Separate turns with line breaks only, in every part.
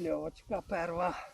両近くやろわ。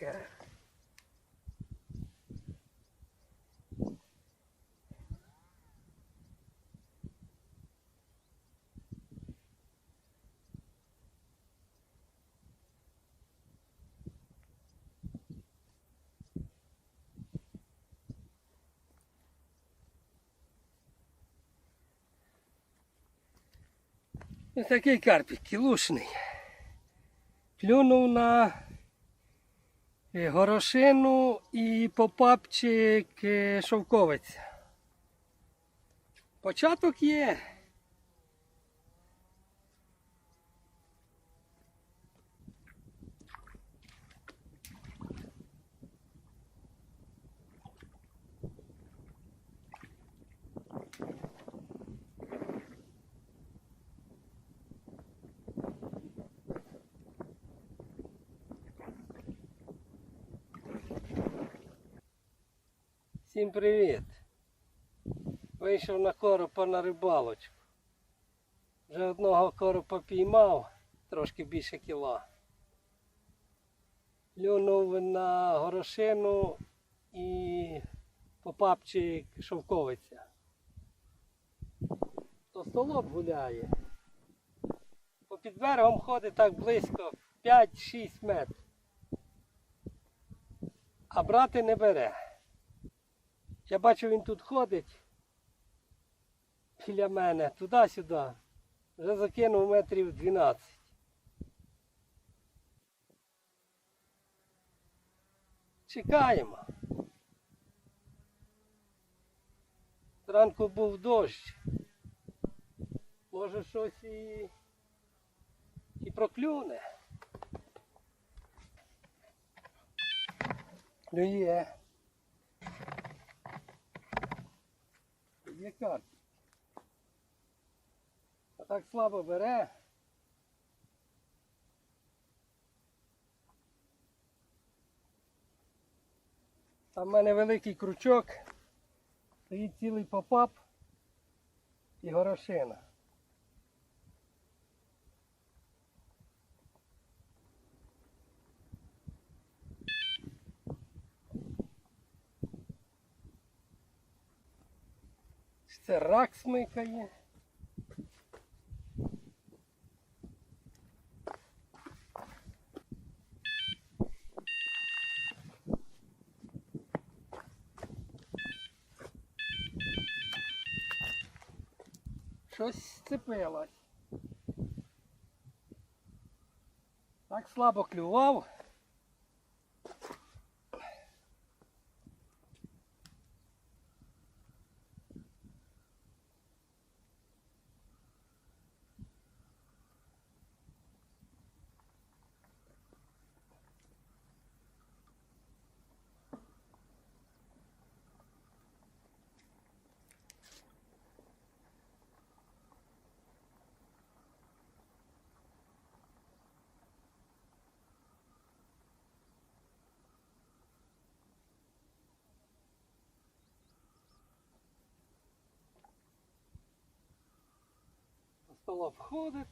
Тільки. Ось такий карпік, кілушний. Плюнув на е, горошину і попапчик е, шовковець. Початок є. Всім привіт! Вийшов на коропа на рибалочку. Вже одного коропа піймав, трошки більше кіла. Люнув на горошину і попапчик шовковиця. То столоб гуляє. Попід берегом ходить так близько 5-6 метрів. А брати не бере. Я бачу, він тут ходить біля мене, туди-сюди. Вже закинув метрів 12. Чекаємо. Зранку був дощ. Може щось і, і проклюне. Клює. Є карт. А так слабо бере. Там в мене великий крючок. Стоїть цілий попап і горошина. Це рак смикає. Щось сцепилось. Так слабо клював. Товстолоб ходить.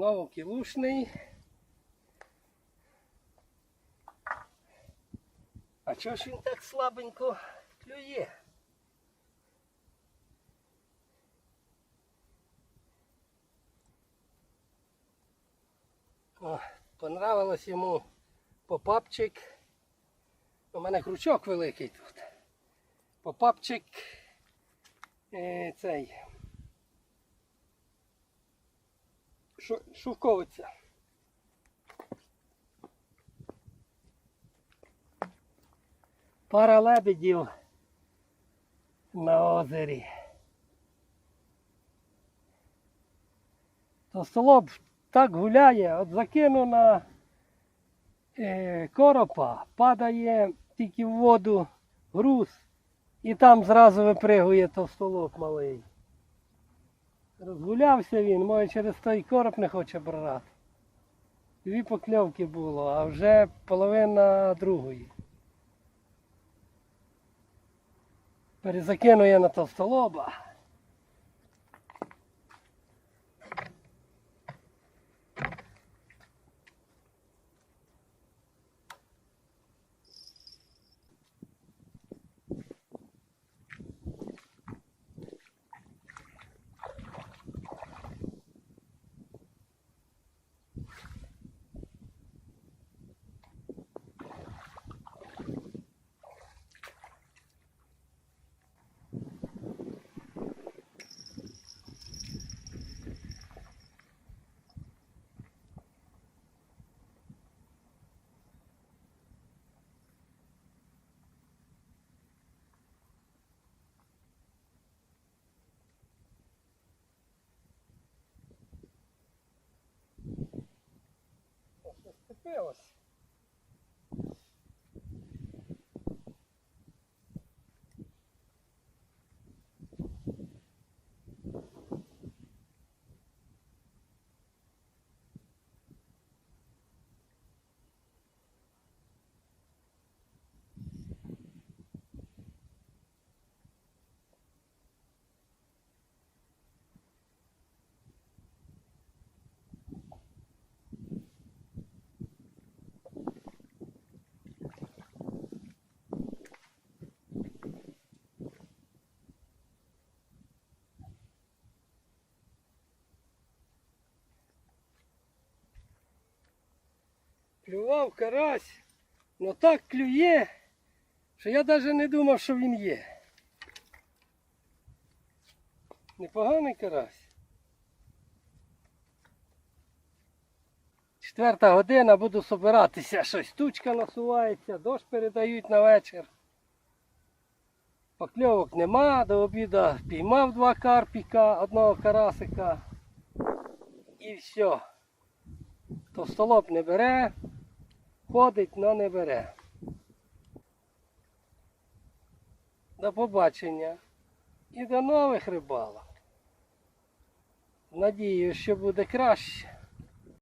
Знову кілушний. А чого ж він так слабенько клює? О, понравилось йому попапчик. У мене крючок великий тут. Попапчик е, цей. Шовковиця. Пара лебедів на озері. То столоб так гуляє, от закину на е, коропа, падає тільки в воду груз і там зразу випригує товстолоб малий. Розгулявся він, може через той короб не хоче брати. Дві покльовки було, а вже половина другої. Перезакинує на товстолоба. Що Клював карась, ну так клює, що я навіть не думав, що він є. Непоганий карась. Четверта година буду собиратися, щось тучка насувається, дощ передають на вечір. Покльовок нема, до обіду піймав два карпіка, одного карасика. І все. Товстолоб не бере, ходить, але не бере. До побачення і до нових рибалок. Надію, що буде краще.